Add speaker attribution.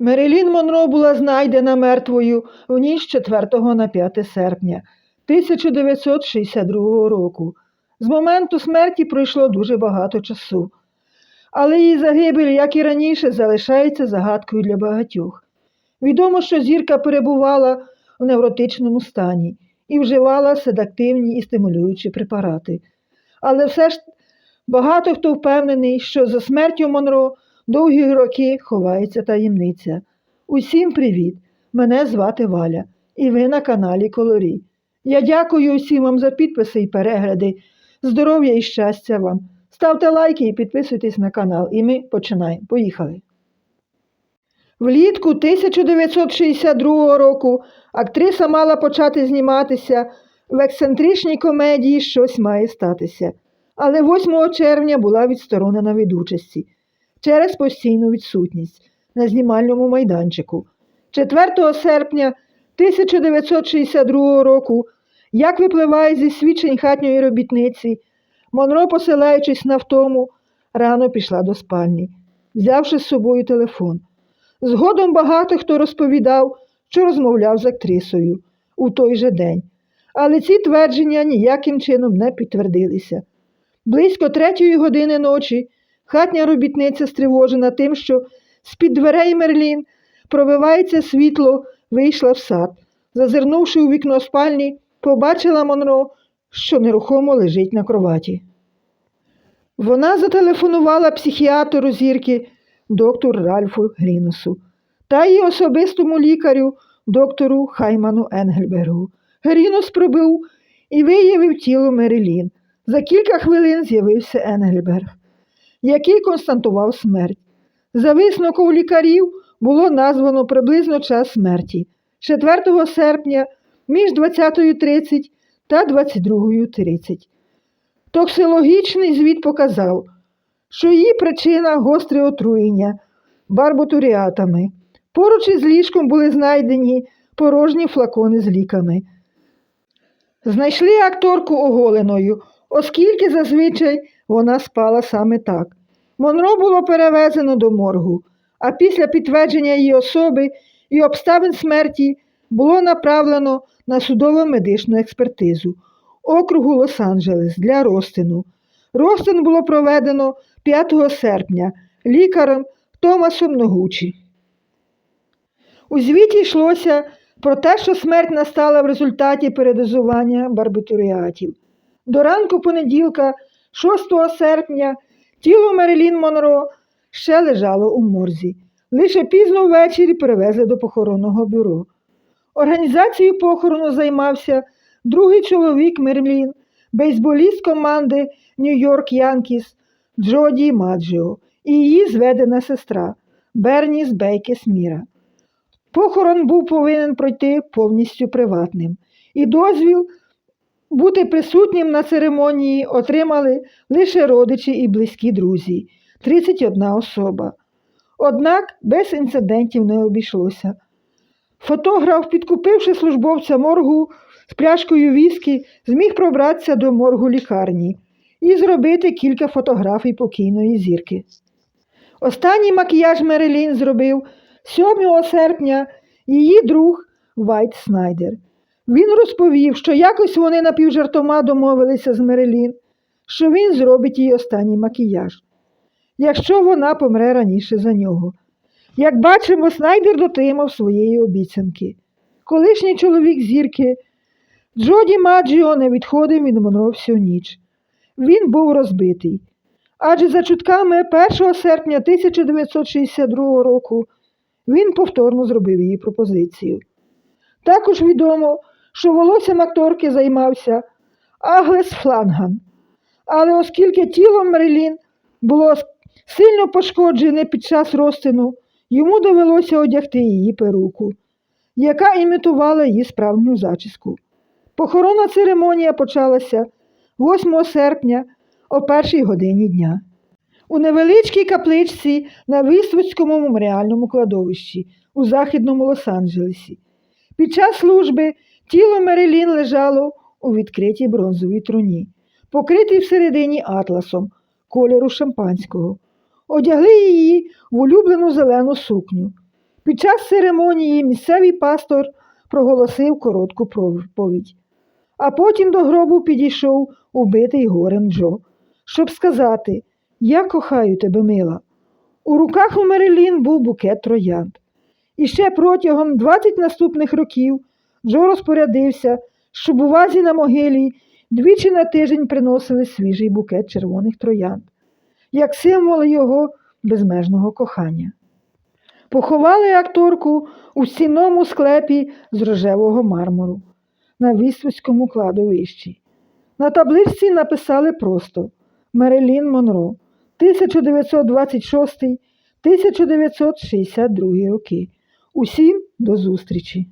Speaker 1: Мерилін Монро була знайдена мертвою в ніч 4 на 5 серпня 1962 року. З моменту смерті пройшло дуже багато часу. Але її загибель, як і раніше, залишається загадкою для багатьох. Відомо, що зірка перебувала в невротичному стані і вживала седактивні і стимулюючі препарати. Але все ж багато хто впевнений, що за смертю Монро довгі роки ховається таємниця. Усім привіт! Мене звати Валя, і ви на каналі Колорі. Я дякую усім вам за підписи і перегляди. Здоров'я і щастя вам! Ставте лайки і підписуйтесь на канал, і ми починаємо. Поїхали! Влітку 1962 року актриса мала почати зніматися в ексцентричній комедії Щось має статися. Але 8 червня була відсторонена від участі через постійну відсутність на знімальному майданчику. 4 серпня 1962 року, як випливає зі свідчень хатньої робітниці, Монро, посилаючись на втому, рано пішла до спальні, взявши з собою телефон. Згодом багато хто розповідав, що розмовляв з актрисою у той же день, але ці твердження ніяким чином не підтвердилися. Близько третьої години ночі хатня робітниця стривожена тим, що з-під дверей Мерлін пробивається світло, вийшла в сад. Зазирнувши у вікно спальні, побачила Монро, що нерухомо лежить на кроваті. Вона зателефонувала психіатру зірки доктору Ральфу Грінусу та її особистому лікарю, доктору Хайману Енгельбергу. Грінус пробив і виявив тіло Мерилін. За кілька хвилин з'явився Енгельберг, який констатував смерть. За висновком лікарів було названо приблизно час смерті 4 серпня між 20.30 та 22.30. Токсилогічний звіт показав, що її причина гостре отруєння барботуріатами. Поруч із ліжком були знайдені порожні флакони з ліками. Знайшли акторку оголеною, оскільки зазвичай вона спала саме так. Монро було перевезено до моргу, а після підтвердження її особи і обставин смерті було направлено на судово медичну експертизу округу Лос-Анджелес для розтину. Розтин було проведено 5 серпня лікарем Томасом Ногучі. У звіті йшлося про те, що смерть настала в результаті передозування барбітуріатів. До ранку понеділка, 6 серпня, тіло Мерилін Монро ще лежало у морзі. Лише пізно ввечері перевезли до похоронного бюро. Організацією похорону займався другий чоловік Мерлін, бейсболіст команди Нью-Йорк Янкіс Джоді Маджіо і її зведена сестра Берніс Бейкес Міра. Похорон був повинен пройти повністю приватним, і дозвіл бути присутнім на церемонії отримали лише родичі і близькі друзі 31 особа. Однак без інцидентів не обійшлося. Фотограф, підкупивши службовця моргу з пляшкою віскі, зміг пробратися до моргу лікарні і зробити кілька фотографій покійної зірки. Останній макіяж Мерелін зробив 7 серпня її друг Вайт Снайдер. Він розповів, що якось вони напівжартома домовилися з Мерелін, що він зробить їй останній макіяж, якщо вона помре раніше за нього. Як бачимо, Снайдер дотримав своєї обіцянки. Колишній чоловік зірки Джоді Маджіо не відходив від Монро всю ніч. Він був розбитий. Адже за чутками 1 серпня 1962 року він повторно зробив її пропозицію. Також відомо, що волоссям акторки займався Аглес Фланган. Але оскільки тіло Мерилін було сильно пошкоджене під час розтину, йому довелося одягти її перуку, яка імітувала її справжню зачіску. Похоронна церемонія почалася 8 серпня о першій годині дня. У невеличкій капличці на Висвицькому меморіальному кладовищі у західному Лос-Анджелесі. Під час служби тіло Мерилін лежало у відкритій бронзовій труні, покритій всередині атласом кольору шампанського. Одягли її в улюблену зелену сукню. Під час церемонії місцевий пастор проголосив коротку проповідь, а потім до гробу підійшов убитий горем Джо, щоб сказати Я кохаю тебе, мила. У руках у Мерелін був букет троянд. І ще протягом 20 наступних років Джо розпорядився, щоб у вазі на могилі двічі на тиждень приносили свіжий букет червоних троянд, як символ його безмежного кохання. Поховали акторку у стінному склепі з рожевого мармуру на Віствицькому кладовищі. На табличці написали просто Мерелін Монро 1926-1962 роки. Усім до зустрічі!